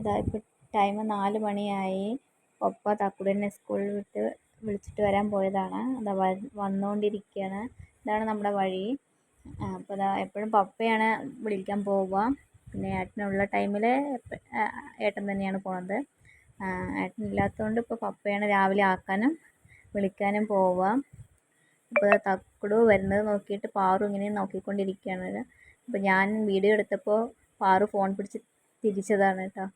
ഇതാ ഇപ്പോൾ ടൈം നാല് മണിയായി. ഒപ്പ തക്കുടിനെ സ്കൂളിൽ വിട്ട് വിളിച്ചിട്ട് വരാൻ പോയതാണ്. അതാ വന്നുകൊണ്ടിരിക്കുകയാണ് ഇതാണ് നമ്മുടെ വഴി. അപ്പോൾ അതാ എപ്പോഴും പപ്പയാണ് വിളിക്കാൻ പോവുക. പിന്നെ ഏട്ടനുള്ള ടൈമിൽ ഏട്ടൻ തന്നെയാണ് പോണത്. ഏട്ടൻ ഇല്ലാത്തതുകൊണ്ട് ഇപ്പോൾ പപ്പയാണ് രാവിലെ ആക്കാനും വിളിക്കാനും പോവുക. അപ്പോൾ തക്കുടു വരുന്നത് നോക്കിയിട്ട് പാറു ഇങ്ങനെ നോക്കിക്കൊണ്ടിരിക്കുകയാണ്. അപ്പോൾ ഞാൻ വീഡിയോ എടുത്തപ്പോൾ പാറു ഫോൺ പിടിച്ച് തിരിച്ചതാണ് കേട്ടോ.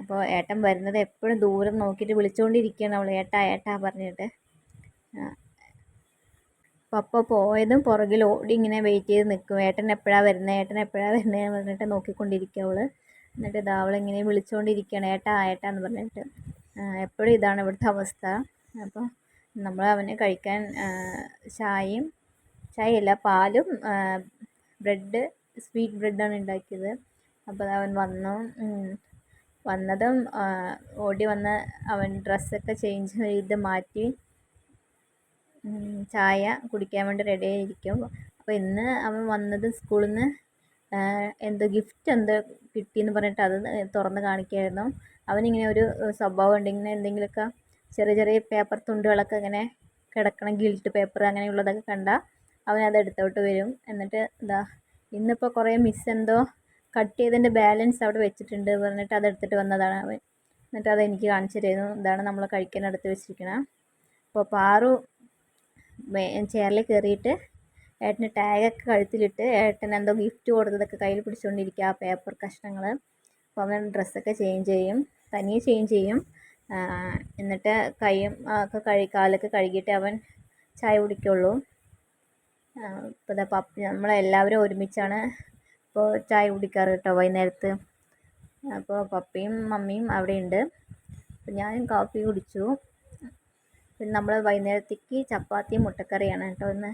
അപ്പോൾ ഏട്ടൻ വരുന്നത് എപ്പോഴും ദൂരം നോക്കിയിട്ട് വിളിച്ചുകൊണ്ടിരിക്കുകയാണ് അവൾ ഏട്ടാ ഏട്ടാ പറഞ്ഞിട്ട്. പപ്പ പോയതും പുറകിൽ ഓടി ഇങ്ങനെ വെയിറ്റ് ചെയ്ത് നിൽക്കും. ഏട്ടൻ എപ്പോഴാണ് വരുന്നത് ഏട്ടൻ എപ്പോഴാണ് വരുന്നത് എന്ന് പറഞ്ഞിട്ട് നോക്കിക്കൊണ്ടിരിക്കുക അവൾ എന്നിട്ട് ഇതാ അവളിങ്ങനെ വിളിച്ചുകൊണ്ടിരിക്കുകയാണ് ഏട്ടാ ഏട്ടാ എന്ന് പറഞ്ഞിട്ട്. എപ്പോഴും ഇതാണ് ഇവിടുത്തെ അവസ്ഥ. അപ്പോൾ നമ്മൾ അവന് കഴിക്കാൻ ചായയും ചായയല്ല പാലും ബ്രെഡ് സ്വീറ്റ് ബ്രെഡാണ് ഉണ്ടാക്കിയത്. അപ്പോൾ അവൻ വന്നു. വന്നതും ഓടി വന്ന അവൻ ഡ്രസ്സൊക്കെ ചേഞ്ച് ചെയ്ത് മാറ്റി ചായ കുടിക്കാൻ വേണ്ടി റെഡി ആയിരിക്കും. അപ്പോൾ ഇന്ന് അവൻ വന്നത് സ്കൂളിൽ നിന്ന് എന്തോ ഗിഫ്റ്റ് എന്തോ കിട്ടിയെന്ന് പറഞ്ഞിട്ട് അത് തുറന്ന് കാണിക്കുകയായിരുന്നു അവനിങ്ങനെ ഒരു സ്വഭാവമുണ്ട് ഇങ്ങനെ എന്തെങ്കിലുമൊക്കെ ചെറിയ ചെറിയ പേപ്പർ തുണ്ടുകളൊക്കെ ഇങ്ങനെ കിടക്കണം ഗിൽറ്റ് പേപ്പർ അങ്ങനെയുള്ളതൊക്കെ കണ്ടാൽ അവനത് എടുത്തോട്ട് വരും. എന്നിട്ട് ഇതാ ഇന്നിപ്പോൾ കുറേ മിസ് എന്തോ കട്ട് ചെയ്തതിന്റെ ബാലൻസ് അവിടെ വെച്ചിട്ടുണ്ട് പറഞ്ഞിട്ട് അതെടുത്തിട്ട് വന്നതാണ് അവൻ. എന്നിട്ട് അത് എനിക്ക് കാണിച്ചു തരുന്നു. ഇതാണ് നമ്മൾ കഴിക്കാൻ എടുത്ത് വെച്ചിരിക്കണം. അപ്പോൾ പാറു ചെയറിൽ കയറിയിട്ട് ഏട്ടന് ടാഗൊക്കെ കഴുത്തിലിട്ട് ഏട്ടൻ എന്തോ ഗിഫ്റ്റ് കൊടുത്തതൊക്കെ കയ്യിൽ പിടിച്ചുകൊണ്ടിരിക്കുക ആ പേപ്പർ കഷ്ണങ്ങൾ. അപ്പോൾ അവൻ ഡ്രസ്സൊക്കെ ചേഞ്ച് ചെയ്യും തനിയെ ചേഞ്ച് ചെയ്യും. എന്നിട്ട് കൈയും ഒക്കെ കഴുകി കാലൊക്കെ കഴുകിയിട്ട് അവൻ ചായ കുടിക്കുള്ളൂ. ഇപ്പോൾ നമ്മളെല്ലാവരും ഒരുമിച്ചാണ് ഇപ്പോൾ ചായ കുടിക്കാറ് കേട്ടോ വൈകുന്നേരത്ത്. അപ്പോൾ പപ്പയും മമ്മിയും അവിടെ ഉണ്ട് അപ്പോൾ ഞാനും കാപ്പി കുടിച്ചു. പിന്നെ നമ്മൾ വൈകുന്നേരത്തേക്ക് ചപ്പാത്തിയും മുട്ടക്കറിയാണ് കേട്ടോ ഇന്ന്.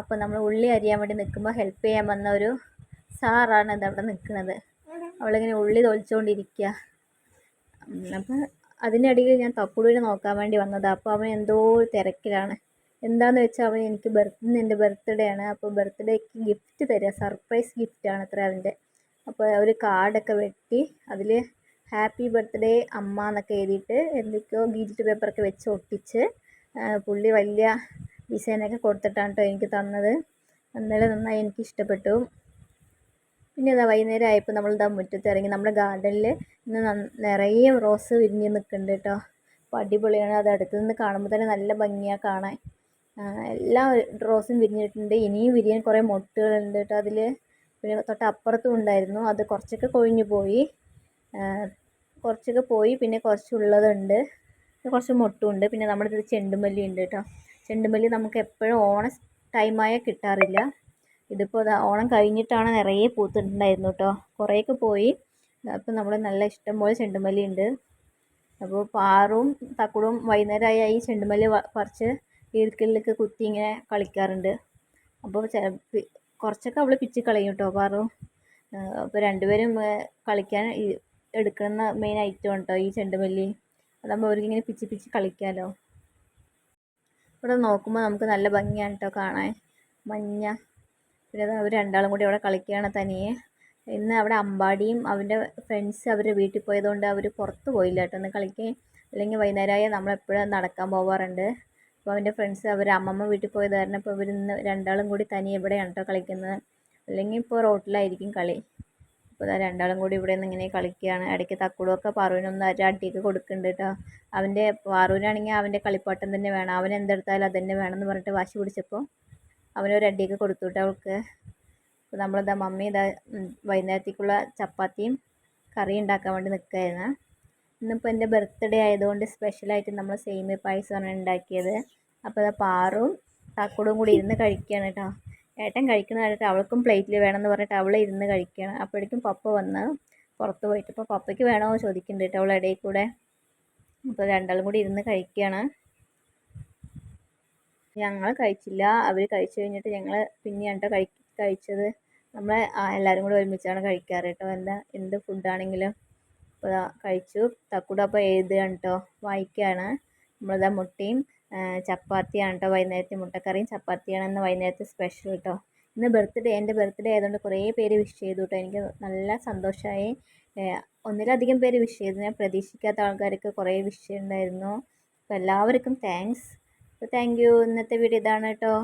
അപ്പോൾ നമ്മൾ ഉള്ളി അരിയാൻ വേണ്ടി നിൽക്കുമ്പോൾ ഹെൽപ്പ് ചെയ്യാൻ വന്ന ഒരു സാറാണ് ഇതവിടെ നിൽക്കുന്നത്. അവളിങ്ങനെ ഉള്ളി തൊലിച്ചുകൊണ്ടിരിക്കുക അപ്പം അതിനിടയിൽ ഞാൻ തക്കുടൂനെ നോക്കാൻ വേണ്ടി വന്നതാണ് അപ്പോൾ അവൻ എന്തോ തിരക്കിലാണ്. എന്താണെന്ന് വെച്ചാൽ അവൻ എനിക്ക് ബർത്ത് ഇന്ന് എന്റെ ബർത്ത്ഡേ ആണ്. അപ്പോൾ ബർത്ത്ഡേക്ക് ഗിഫ്റ്റ് തരിക സർപ്രൈസ് ഗിഫ്റ്റാണ് അത്ര അവന്റെ. അപ്പോൾ ഒരു കാർഡൊക്കെ വെട്ടി അതിൽ ഹാപ്പി ബർത്ത്ഡേ അമ്മ എന്നൊക്കെ എഴുതിയിട്ട് എന്തൊക്കെയോ ഗിഫ്റ്റ് പേപ്പറൊക്കെ വെച്ച് ഒട്ടിച്ച് പുള്ളി വലിയ ഡിസൈനൊക്കെ കൊടുത്തിട്ടാണ് കേട്ടോ എനിക്ക് തന്നത്. അന്നേരം നന്നായി എനിക്ക് ഇഷ്ടപ്പെട്ടു. പിന്നെ ഇതാ വൈകുന്നേരം ആയപ്പോൾ നമ്മൾ ഇതാ മുറ്റത്ത് ഇറങ്ങി. നമ്മുടെ ഗാർഡനിൽ ഇന്ന് നിറയെ റോസ് വിരിഞ്ഞ് നിൽക്കുന്നുണ്ട് കേട്ടോ അപ്പോൾ അടിപൊളിയാണ്. അത് അടുത്ത് നിന്ന് കാണുമ്പോൾ തന്നെ നല്ല ഭംഗിയാണ് കാണാൻ. എല്ലാ റോസും വിരിഞ്ഞിട്ടുണ്ട്. ഇനിയും വിരിയാൻ കുറേ മൊട്ടുകളുണ്ട് കേട്ടോ അതിൽ പിന്നെ തൊട്ടപ്പുറത്തും ഉണ്ടായിരുന്നു. അത് കുറച്ചൊക്കെ കൊഴിഞ്ഞു പോയി. കുറച്ചൊക്കെ പോയി. പിന്നെ കുറച്ചുള്ളതുണ്ട്. കുറച്ച് മൊട്ടുമുണ്ട്. പിന്നെ നമ്മുടെ ഇത് ചെണ്ടുമല്ലി ഉണ്ട് കേട്ടോ. ചെണ്ടുമല്ലി നമുക്ക് എപ്പോഴും ഓണ ടൈമായാൽ കിട്ടാറില്ല. ഇതിപ്പോൾ ഇതാ ഓണം കഴിഞ്ഞിട്ടാണ് നിറയെ പൂത്തിട്ടുണ്ടായിരുന്നു കേട്ടോ. കുറേയൊക്കെ പോയി. അപ്പോൾ നമ്മൾ നല്ല ഇഷ്ടം പോലെ ചെണ്ടുമല്ലി ഉണ്ട്. അപ്പോൾ പാറും തക്കുടും വൈകുന്നേരമായി ചെണ്ടുമല്ലി പറിച്ച് ഈർക്കലിലൊക്കെ കുത്തി ഇങ്ങനെ കളിക്കാറുണ്ട്. അപ്പോൾ കുറച്ചൊക്കെ അവൾ പിച്ചി കളയും കേട്ടോ. പാറു അപ്പോൾ രണ്ടുപേരും കളിക്കാൻ എടുക്കുന്ന മെയിൻ ഐറ്റം കേട്ടോ ഈ ചെണ്ടുമല്ലി. അതാകുമ്പോൾ അവർക്കിങ്ങനെ പിച്ചി പിച്ചി കളിക്കാമല്ലോ ഇവിടെ നോക്കുമ്പോൾ നമുക്ക് നല്ല ഭംഗിയാണ് കേട്ടോ കാണാൻ. മഞ്ഞ. പിന്നെ അവർ രണ്ടാളും കൂടി അവിടെ കളിക്കുകയാണ് തനിയെ. ഇന്ന് അവിടെ അമ്പാടിയും അവന്റെ ഫ്രണ്ട്സ് അവരുടെ വീട്ടിൽ പോയതുകൊണ്ട് അവർ പുറത്ത് പോയില്ല കേട്ടോ. ഒന്ന് കളിക്കാൻ അല്ലെങ്കിൽ വൈകുന്നേരമായ നമ്മളെപ്പോഴും നടക്കാൻ പോകാറുണ്ട് അപ്പോൾ അവന്റെ ഫ്രണ്ട്സ് അവർ അമ്മമ്മ വീട്ടിൽ പോയത് കാരണം ഇപ്പോൾ ഇവർ ഇന്ന് രണ്ടാളും കൂടി തനി എവിടെയാണ് കേട്ടോ കളിക്കുന്നത്. അല്ലെങ്കിൽ ഇപ്പോൾ റോട്ടിലായിരിക്കും കളി. അപ്പോൾ രണ്ടാളും കൂടി ഇവിടെ നിന്ന് ഇങ്ങനെ കളിക്കുകയാണ്. ഇടയ്ക്ക് തക്കുടുമൊക്കെ പാറുവിനൊന്ന് ഒരു അടിയൊക്കെ കൊടുക്കുന്നുണ്ട് കേട്ടോ അവന്റെ പാറുവിനാണെങ്കിൽ അവന്റെ കളിപ്പാട്ടം തന്നെ വേണം. അവൻ എന്തെടുത്താലും അത് തന്നെ വേണമെന്ന് പറഞ്ഞിട്ട് വാശി പിടിച്ചപ്പോൾ അവനൊരു അടിയൊക്കെ കൊടുത്തു കേട്ടോ അവൾക്ക്. അപ്പോൾ നമ്മളിതാ മമ്മി ഇതാ വൈകുന്നേരത്തേക്കുള്ള ചപ്പാത്തിയും കറി ഉണ്ടാക്കാൻ വേണ്ടി നിൽക്കുകയായിരുന്നു. ഇന്നിപ്പോൾ എന്റെ ബർത്ത്ഡേ ആയതുകൊണ്ട് സ്പെഷ്യലായിട്ട് നമ്മൾ സേമിയ പായസമാണ് ഉണ്ടാക്കിയത്. അപ്പോൾ പാറും തക്കുടും കൂടി ഇരുന്ന് കഴിക്കുകയാണ് കേട്ടോ. ഏട്ടൻ കഴിക്കുന്ന കണ്ടിട്ട് അവൾക്കും പ്ലേറ്റിൽ വേണമെന്ന് പറഞ്ഞിട്ട് അവൾ ഇരുന്ന് കഴിക്കുകയാണ്. അപ്പോഴേക്കും പപ്പ വന്ന് പുറത്ത് പോയിട്ട് ഇപ്പോൾ പപ്പയ്ക്ക് വേണോ ചോദിക്കുന്നുണ്ട് കേട്ടോ അവൾ ഇടയിൽ കൂടെ. അപ്പോൾ രണ്ടാളും കൂടി ഇരുന്ന് കഴിക്കുകയാണ്. ഞങ്ങൾ കഴിച്ചില്ല. അവർ കഴിച്ചു കഴിഞ്ഞിട്ട് ഞങ്ങൾ പിന്നെയാണ് കേട്ടോ കഴി കഴിച്ചത്. നമ്മൾ എല്ലാവരും കൂടെ ഒരുമിച്ചാണ് കഴിക്കാറ് കേട്ടോ. എന്താ എന്ത് ഫുഡാണെങ്കിലും അപ്പോൾ കഴിച്ചു. തക്കൂടപ്പം എഴുതുകയാണ് കേട്ടോ വായിക്കുകയാണ്. നമ്മളിതാ മുട്ടയും ചപ്പാത്തിയാണ് കേട്ടോ വൈകുന്നേരത്തെ മുട്ടക്കറിയും ചപ്പാത്തിയാണ് ഇന്ന് വൈകുന്നേരത്തെ സ്പെഷ്യൽ കേട്ടോ. ഇന്ന് ബർത്ത്ഡേ എന്റെ ബർത്ത്ഡേ ആയതുകൊണ്ട് കുറേ പേര് വിഷ് ചെയ്തു കേട്ടോ. എനിക്ക് നല്ല സന്തോഷമായി. ഒന്നിലധികം പേര് വിഷ് ചെയ്തു. ഞാൻ പ്രതീക്ഷിക്കാത്ത ആൾക്കാർക്ക് കുറേ വിഷ് ചെയ്യുന്നുണ്ടായിരുന്നു അപ്പോൾ എല്ലാവർക്കും താങ്ക്സ് അപ്പോൾ താങ്ക് യു ഇന്നത്തെ വീഡിയോ ഇതാണ് കേട്ടോ.